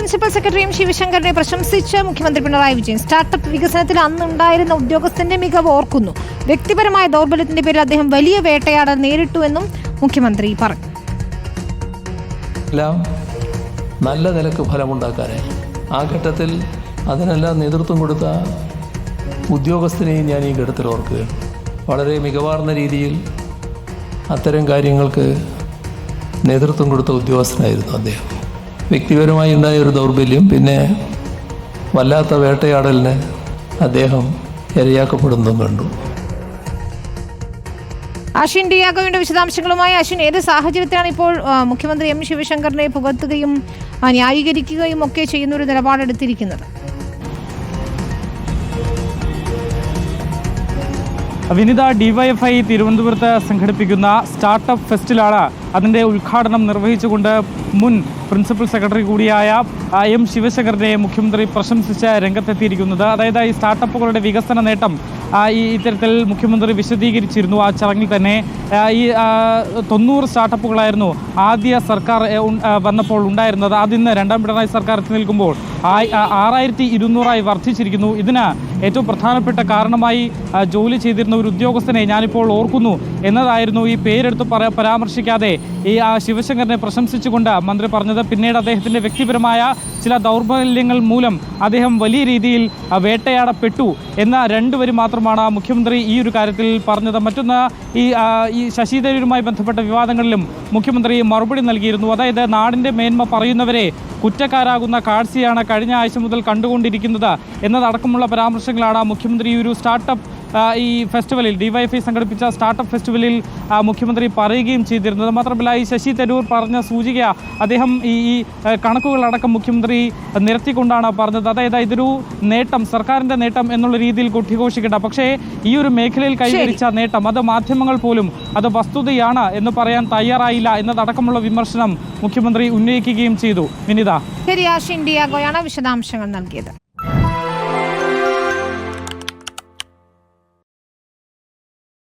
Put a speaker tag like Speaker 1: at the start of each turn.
Speaker 1: Principal സെക്രട്ടറിയും ശിവശങ്കറിനെ പ്രശംസിച്ച് മുഖ്യമന്ത്രി പിണറായി വിജയൻ. സ്റ്റാർട്ടപ്പ് വികസനത്തിൽ അന്നുണ്ടായിരുന്ന ഉദ്യോഗസ്ഥന്റെ മികവ് ഓർക്കുന്നു. വ്യക്തിപരമായ ദൗർബല്യത്തിന്റെ പേരിൽ അദ്ദേഹം വലിയ വേട്ടയാടൽ നേരിട്ടുവെന്നും മുഖ്യമന്ത്രി പറഞ്ഞു.
Speaker 2: നല്ല നിലയ്ക്ക് ഫലമുണ്ടാക്കാനെ. ആ ഘട്ടത്തിൽ അതിനെല്ലാം നേതൃത്വം കൊടുത്ത ഉദ്യോഗസ്ഥനെയും ഞാൻ ഈ ഘട്ടത്തിൽ ഓർക്കുകയാണ്. വളരെ മികവാർന്ന രീതിയിൽ അത്തരം കാര്യങ്ങൾക്ക് നേതൃത്വം കൊടുത്ത ഉദ്യോഗസ്ഥനായിരുന്നു അദ്ദേഹം. വ്യക്തിപരമായി ഉണ്ടായ ഒരു ദൗർബല്യം പിന്നെ വല്ലാത്ത വേട്ടയാടലിന് അദ്ദേഹം ഇരയാക്കപ്പെടുന്നതും കണ്ടു.
Speaker 1: അശ്വിൻ ഡിയാഗോവിന്റെ വിശദാംശങ്ങളുമായി അശ്വിൻ ഏത് സാഹചര്യത്തിലാണ് ഇപ്പോൾ മുഖ്യമന്ത്രി എം ശിവശങ്കറിനെ പുകത്തുകയും ന്യായീകരിക്കുകയും ഒക്കെ ചെയ്യുന്ന ഒരു നിലപാടെടുത്തിരിക്കുന്നത്?
Speaker 3: വിനിത ഡിവൈഎഫ്ഐ തിരുവനന്തപുരത്ത് സംഘടിപ്പിക്കുന്ന സ്റ്റാർട്ടപ്പ് ഫെസ്റ്റിലാണ് അതിന്റെ ഉദ്ഘാടനം നിർവഹിച്ചുകൊണ്ട് മുൻ പ്രിൻസിപ്പൽ സെക്രട്ടറി കൂടിയായ എം ശിവശങ്കറിനെ മുഖ്യമന്ത്രി പ്രശംസിച്ച് രംഗത്തെത്തിയിരിക്കുന്നത്. അതായത് ഈ സ്റ്റാർട്ടപ്പുകളുടെ വികസന നേട്ടം ഈ ഇത്തരത്തിൽ മുഖ്യമന്ത്രി വിശദീകരിച്ചിരുന്നു. ആ ചടങ്ങിൽ തന്നെ ഈ തൊണ്ണൂറ് സ്റ്റാർട്ടപ്പുകളായിരുന്നു ആദ്യ സർക്കാർ വന്നപ്പോൾ ഉണ്ടായിരുന്നത്. അതിന്ന് രണ്ടാം പിണറായി സർക്കാർ എത്തി നിൽക്കുമ്പോൾ ആറായിരത്തി ഇരുന്നൂറായി വർദ്ധിച്ചിരിക്കുന്നു. ഇതിന് ഏറ്റവും പ്രധാനപ്പെട്ട കാരണമായി ജോലി ചെയ്തിരുന്ന ഒരു ഉദ്യോഗസ്ഥനെ ഞാനിപ്പോൾ ഓർക്കുന്നു എന്നതായിരുന്നു ഈ പേരെടുത്ത് പരാമർശിക്കാതെ ഈ ശിവശങ്കറിനെ പ്രശംസിച്ചുകൊണ്ട് മന്ത്രി പറഞ്ഞത് പിന്നീട് അദ്ദേഹത്തിന്റെ വ്യക്തിപരമായ ചില ദൗർബല്യങ്ങൾ മൂലം അദ്ദേഹം വലിയ രീതിയിൽ വേട്ടയാടപ്പെട്ടു. എന്ന രണ്ടുപേരും മാത്രമാണ് മുഖ്യമന്ത്രി ഈ ഒരു കാര്യത്തിൽ പറഞ്ഞത്. മറ്റൊന്ന് ഈ ഈ ശശി തരൂരുമായി ബന്ധപ്പെട്ട വിവാദങ്ങളിലും മുഖ്യമന്ത്രി മറുപടി നൽകിയിരുന്നു. അതായത് നാടിന്റെ മേന്മ പറയുന്നവരെ കുറ്റക്കാരാകുന്ന കാഴ്ചയാണ് കഴിഞ്ഞ ആഴ്ച മുതൽ കണ്ടുകൊണ്ടിരിക്കുന്നത് എന്നതടക്കമുള്ള പരാമർശങ്ങളാണ് മുഖ്യമന്ത്രി ഒരു സ്റ്റാർട്ടപ്പ് ഈ ഫെസ്റ്റിവലിൽ ഡിവൈഎഫ്ഐ സംഘടിപ്പിച്ച സ്റ്റാർട്ടപ്പ് ഫെസ്റ്റിവലിൽ മുഖ്യമന്ത്രി പറയുകയും ചെയ്തിരുന്നത് മാത്രമല്ല ഈ ശശി തരൂർ പറഞ്ഞ സൂചിക അദ്ദേഹം ഈ കണക്കുകളടക്കം മുഖ്യമന്ത്രി നിരത്തിക്കൊണ്ടാണ് പറഞ്ഞത്. അതായത് ഇതൊരു നേട്ടം സർക്കാരിന്റെ നേട്ടം എന്നുള്ള രീതിയിൽ കൊട്ടിഘോഷിക്കേണ്ട. പക്ഷേ ഈ ഒരു മേഖലയിൽ കൈവരിച്ച നേട്ടം അത് മാധ്യമങ്ങൾ പോലും അത് വസ്തുതയാണ് എന്ന് പറയാൻ തയ്യാറായില്ല എന്നതടക്കമുള്ള വിമർശനം മുഖ്യമന്ത്രി ഉന്നയിക്കുകയും ചെയ്തു. വിനിത.
Speaker 1: ശരി അശ്വിൻ ഡിയാഗോയാണ് വിശദാംശങ്ങൾ നൽകിയത്.